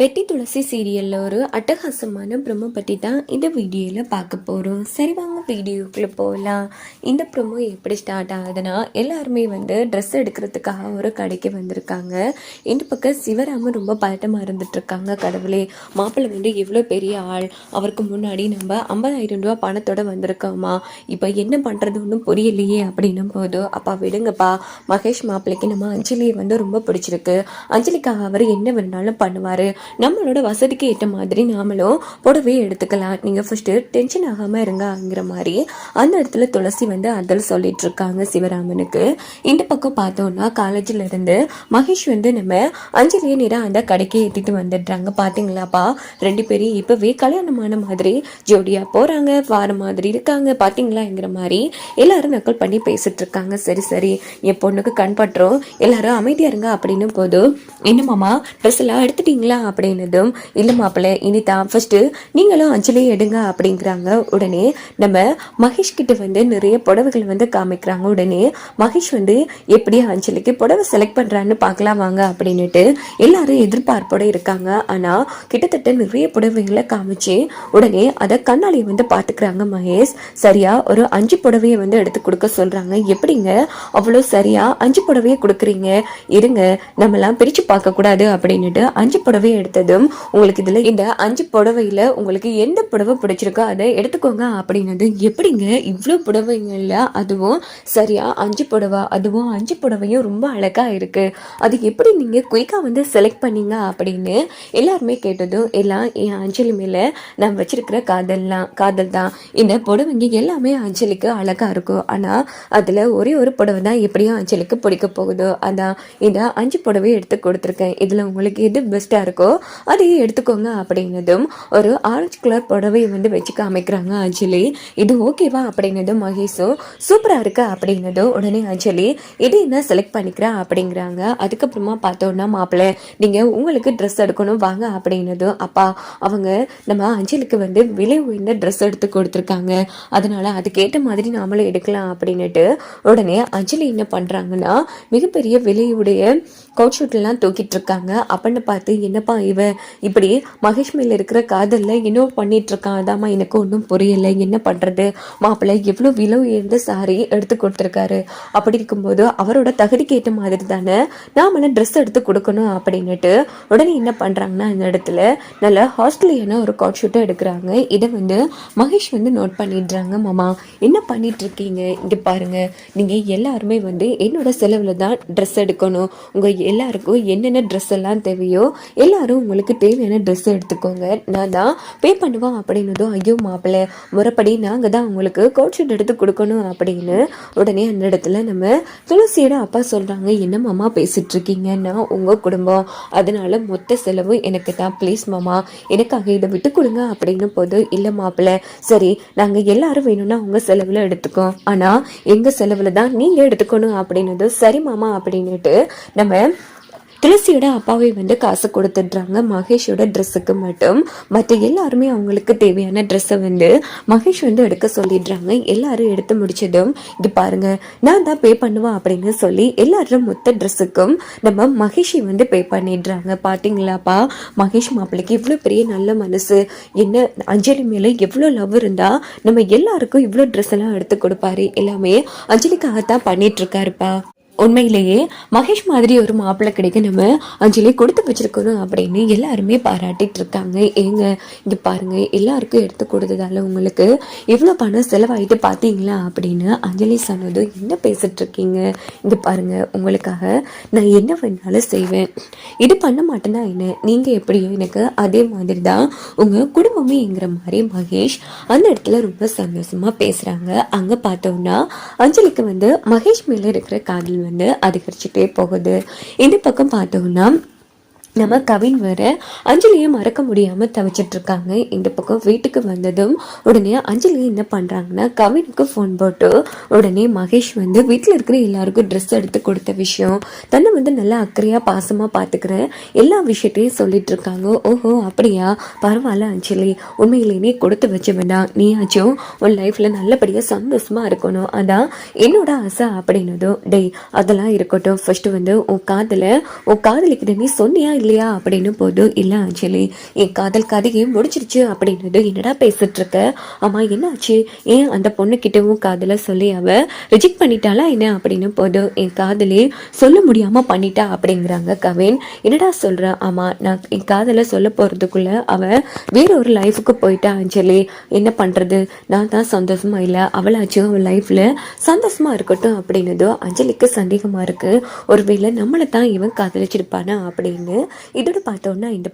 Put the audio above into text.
வெட்டி துளசி சீரியலில் ஒரு அட்டகாசமான ப்ரொமோ பற்றி தான் இந்த வீடியோவில் பார்க்க போகிறோம் சரி வாங்க வீடியோக்குள்ளே போகலாம் இந்த ப்ரொமோ எப்படி ஸ்டார்ட் ஆகுதுன்னா எல்லாருமே வந்து ட்ரெஸ் எடுக்கிறதுக்காக ஒரு கடைக்கு வந்திருக்காங்க. இந்த பக்கம் சிவராமன் ரொம்ப பதட்டமாக இருந்துட்டுருக்காங்க கடவுளே. மாப்பிள்ளை வந்து எவ்வளோ பெரிய ஆள். அவருக்கு முன்னாடி நம்ம ஐம்பதாயிரம் ரூபா பணத்தோடு வந்திருக்கோமா? இப்போ என்ன பண்ணுறது ஒன்றும் புரியலையே அப்படின்னும் போது அப்பா விடுங்கப்பா. மகேஷ் மாப்பிள்ளைக்கு நம்ம அஞ்சலியை வந்து ரொம்ப பிடிச்சிருக்கு. அஞ்சலிக்காக அவர் என்ன வேணாலும் பண்ணுவார். நம்மளோட வசதிக்கு ஏற்ற மாதிரி நாமளும் புடவையை எடுத்துக்கலாம். நீங்கள் ஃபஸ்ட்டு டென்ஷன் ஆகாமல் இருங்கங்கிற மாதிரி அந்த இடத்துல துளசி வந்து அதில் சொல்லிட்டு இருக்காங்க சிவராமனுக்கு. இந்த பக்கம் பார்த்தோம்னா காலேஜில் இருந்து மகேஷ் வந்து நம்ம அஞ்சலியை நேரம் அந்த கடைக்கு ஏற்றிட்டு வந்துடுறாங்க. பார்த்தீங்களாப்பா ரெண்டு பேரும் இப்போவே கல்யாணமான மாதிரி ஜோடியாக போகிறாங்க வார மாதிரி இருக்காங்க. பார்த்தீங்களாங்கிற மாதிரி எல்லாரும் நக்கல் பண்ணி பேசிட்டு இருக்காங்க. சரி சரி. என் பொண்ணுக்கு கண் பட்டுரும் எல்லாரும் அமைதியாக இருங்க அப்படின்னும் போதும் என்னமாமா ட்ரெஸ் எல்லாம் எடுத்துட்டீங்களா அப்படின்னதும் இல்லை மாப்பிள்ளை இனிதான் ஃபஸ்ட்டு நீங்களும் அஞ்சலி எடுங்க அப்படிங்கிறாங்க. உடனே நம்ம மகேஷ் கிட்ட வந்து நிறைய புடவைகள் வந்து காமிக்கிறாங்க. உடனே மகேஷ் வந்து எப்படி அஞ்சலிக்கு புடவை செலக்ட் பண்றான்னு பார்க்கலாம் வாங்க அப்படின்னுட்டு எல்லாரும் எதிர்பார்ப்போட இருக்காங்க. ஆனா கிட்டத்தட்ட நிறைய புடவைகளை காமிச்சு உடனே அதை கண்ணாலியை வந்து பார்த்துக்கிறாங்க மகேஷ். சரியா ஒரு அஞ்சு புடவையை வந்து எடுத்து கொடுக்க சொல்றாங்க. எப்படிங்க அவ்வளோ சரியா அஞ்சு புடவையை கொடுக்குறீங்க? இருங்க நம்மலாம் பிரிச்சு பார்க்கக்கூடாது அப்படின்னுட்டு அஞ்சு புடவையை எடுத்ததும் உங்களுக்கு இதில் இந்த அஞ்சு புடவையில் உங்களுக்கு எந்த புடவை பிடிச்சிருக்கோ அதை எடுத்துக்கோங்க அப்படின்னது எப்படிங்க இவ்வளோ புடவைங்கள்ல அதுவும் சரியா அஞ்சு புடவை அதுவும் அஞ்சு புடவையும் ரொம்ப அழகாக இருக்குது அது எப்படி நீங்கள் குயிக்காக வந்து செலக்ட் பண்ணீங்க அப்படின்னு எல்லாருமே கேட்டதும் எல்லாம் என் அஞ்சலி மேலே நான் வச்சுருக்கிற காதல்லாம் காதல் தான் இந்த புடவைங்க எல்லாமே அஞ்சலிக்கு அழகாக இருக்கும். ஆனால் அதில் ஒரே ஒரு புடவை தான் எப்படியும் அஞ்சலிக்கு பிடிக்க போகுதோ அதான் இந்த அஞ்சு புடவையும் எடுத்து கொடுத்துருக்கேன். இதில் உங்களுக்கு எது பெஸ்ட்டாக இருக்கோ அதையே எடுத்துக்கோங்க அப்படின்னதும் ஒரு ஆரஞ்சு கலர் புடவையை வந்து வச்சு காமிக்கிறாங்க அஞ்சலி. இது ஓகேவா அப்படின்னதும் மகேஷும் சூப்பரா இருக்கு அப்படின்னதும் உடனே அஞ்சலி இது என்ன செலக்ட் பண்ணிக்கிறா அப்படிங்கிறாங்க. அதுக்கப்புறமா பார்த்தோன்னா மாப்பிள்ளை நீங்க உங்களுக்கு ட்ரெஸ் எடுக்கணும் வாங்க அப்படின்னதும் அப்பா அவங்க நம்ம அஞ்சலிக்கு வந்து விலை உயர்ந்த ட்ரெஸ் எடுத்து கொடுத்துருக்காங்க. அதனால அதுக்கேற்ற மாதிரி நாமளும் எடுக்கலாம் அப்படின்னுட்டு உடனே அஞ்சலி என்ன பண்றாங்கன்னா மிகப்பெரிய விலையுடைய கவுட் ஷூட்லாம் தூக்கிட்டு இருக்காங்க. அப்படின்னு பார்த்து என்னப்பா இவன் இப்படி மகேஷ் மேல இருக்கிற காதலில் இன்னும் பண்ணிட்டு இருக்கான் அதாம்மா எனக்கு ஒன்றும் புரியல. என்ன பண்ணுறது மாப்பிள்ளை எவ்வளோ விலை உயர்ந்த சாரி எடுத்து கொடுத்துருக்காரு. அப்படி இருக்கும்போது அவரோட தகுதிக்கு ஏற்ற மாதிரி தானே நாமளும் ட்ரெஸ் எடுத்து கொடுக்கணும் அப்படின்னுட்டு உடனே என்ன பண்ணுறாங்கன்னா அந்த இடத்துல நல்ல ஹாஸ்டலியான ஒரு காட் ஷூட்டை எடுக்கிறாங்க. இதை வந்து மகேஷ் வந்து நோட் பண்ணிடுறாங்க மாமா என்ன பண்ணிட்டு இருக்கீங்க இங்கே பாருங்கள் நீங்கள் எல்லாருமே வந்து என்னோட செலவில் தான் ட்ரெஸ் எடுக்கணும். உங்கள் எல்லாருக்கும் என்னென்ன ட்ரெஸ் எல்லாம் தேவையோ எல்லாரும் உங்களுக்கு தேவையான ட்ரெஸ் எடுத்துக்கோங்க. நான் தான் பே பண்ணுவோம் அப்படின்னதும் ஐயோ மாப்பிள்ளை முறைப்படி நாங்கள் தான் உங்களுக்கு கோட் எடுத்து கொடுக்கணும் அப்படின்னு உடனே அந்த இடத்துல நம்ம துளசியோட அப்பா சொல்கிறாங்க என்ன மாமா பேசிகிட்டு இருக்கீங்க நான் உங்கள் குடும்பம். அதனால மொத்த செலவு எனக்கு தான். ப்ளீஸ் மாமா எனக்காக இதை விட்டு கொடுங்க அப்படின்னு போது இல்லை மாப்பிள்ளை சரி நாங்கள் எல்லாரும் வேணும்னா உங்கள் செலவில் எடுத்துக்கோம் ஆனால் எங்கள் செலவில் தான் நீங்கள் எடுத்துக்கணும் அப்படின்னதும் சரி மாமா அப்படின்னுட்டு நம்ம துளசியோட அப்பாவை வந்து காசு கொடுத்துடுறாங்க. மகேஷோட ட்ரெஸ்ஸுக்கு மட்டும். மற்ற எல்லாருமே அவங்களுக்கு தேவையான ட்ரெஸ்ஸை வந்து மகேஷ் வந்து எடுக்க சொல்லிடுறாங்க. எல்லாரும் எடுத்து முடிச்சதும் இது பாருங்க நான் தான் பே பண்ணுவேன் அப்படின்னு சொல்லி எல்லாரும் மொத்த ட்ரெஸ்ஸுக்கும் நம்ம மகேஷை வந்து பே பண்ணிடுறாங்க. பார்த்தீங்களாப்பா மகேஷ் மாப்பிள்ளைக்கு இவ்வளோ பெரிய நல்ல மனசு. என்ன அஞ்சலி மேலே எவ்வளோ லவ் இருந்தால் நம்ம எல்லாருக்கும் இவ்வளோ ட்ரெஸ் எல்லாம் எடுத்து கொடுப்பாரு. எல்லாமே அஞ்சலிக்காகத்தான் பண்ணிட்டு இருக்காருப்பா உண்மையிலேயே மகேஷ் மாதிரி ஒரு மாப்பிள்ளை கிடைக்க நம்ம அஞ்சலி கொடுத்து வச்சிருக்கணும் அப்படின்னு எல்லாருமே பாராட்டிட்டு இருக்காங்க. ஏங்க இங்கே பாருங்க எல்லாருக்கும் எடுத்து கொடுத்ததால உங்களுக்கு எவ்வளோ பணம் செலவாயிட்டு பார்த்தீங்களா அப்படின்னு அஞ்சலி சொன்னதும் என்ன பேசிட்டு இருக்கீங்க? பாருங்கள் பாருங்க உங்களுக்காக நான் என்ன வேணாலும் செய்வேன். இது பண்ண மாட்டேன்னா என்ன? நீங்கள் எப்படியோ எனக்கு அதே மாதிரி தான் உங்கள் குடும்பமேங்கிற மாதிரி மகேஷ் அந்த இடத்துல ரொம்ப சந்தோஷமா பேசுகிறாங்க அங்கே பார்த்தோம்னா அஞ்சலிக்கு வந்து மகேஷ் மேலே இருக்கிற காதல் வந்து அதிகரிச்சுட்டே போகுது. இந்த பக்கம் பார்த்தோம்னா நம்ம கவின் வேறு அஞ்சலியை மறக்க முடியாமல் தவிச்சிட்டு இருக்காங்க இந்த பக்கம் வீட்டுக்கு வந்ததும் உடனே அஞ்சலி என்ன பண்ணுறாங்கன்னா கவினுக்கு ஃபோன் போட்டு உடனே மகேஷ் வந்து வீட்டில் இருக்கிற எல்லாருக்கும் ட்ரெஸ் எடுத்து கொடுத்த விஷயம் தன்னை வந்து நல்லா அக்கறையாக பாசமாக பார்த்துக்கிற எல்லா விஷயத்தையும் சொல்லிட்டு இருக்காங்க ஓஹோ அப்படியா? பரவாயில்ல அஞ்சலி உண்மையிலேயே கொடுத்து வச்சவனா நீயாச்சும் உன் லைஃப்பில் நல்லபடியாக சந்தோஷமா இருக்கணும். அதான் என்னோட ஆசை அப்படின்னதும் டேய் அதெல்லாம் இருக்கட்டும். ஃபஸ்ட்டு வந்து உன் காதலை உன் காதலிக்கிட்ட நீ சொன்னியா இல்லையா அப்படின்னு போதும். இல்லை அஞ்சலி என் காதல் கதையை முடிச்சிருச்சு அப்படின்றது என்னடா பேசிட்டு இருக்க என்னாச்சு? ஏன் அந்த பொண்ணுக்கிட்டவும் காதலை சொல்லி அவ ரிஜெக்ட் பண்ணிட்டாளா என்ன அப்படின்னு போதும். என் காதலே சொல்ல முடியாமல் பண்ணிட்டா அப்படிங்கிறாங்க கவின். என்னடா சொல்ற? ஆமாம் நான் என் காதலை சொல்ல போகிறதுக்குள்ளே அவ வேற ஒரு லைஃபுக்கு போயிட்டா அஞ்சலி. என்ன பண்ணுறது நான் தான் சந்தோஷமாக இல்லை. அவளாச்சும் அவள் லைஃப்பில் சந்தோஷமாக இருக்கட்டும் அப்படின்னதோ அஞ்சலிக்கு சந்தேகமாக இருக்குது ஒருவேளை நம்மளை தான் இவன் காதலிச்சிருப்பானா அப்படின்னு இதோட பார்த்தோன்னா இந்த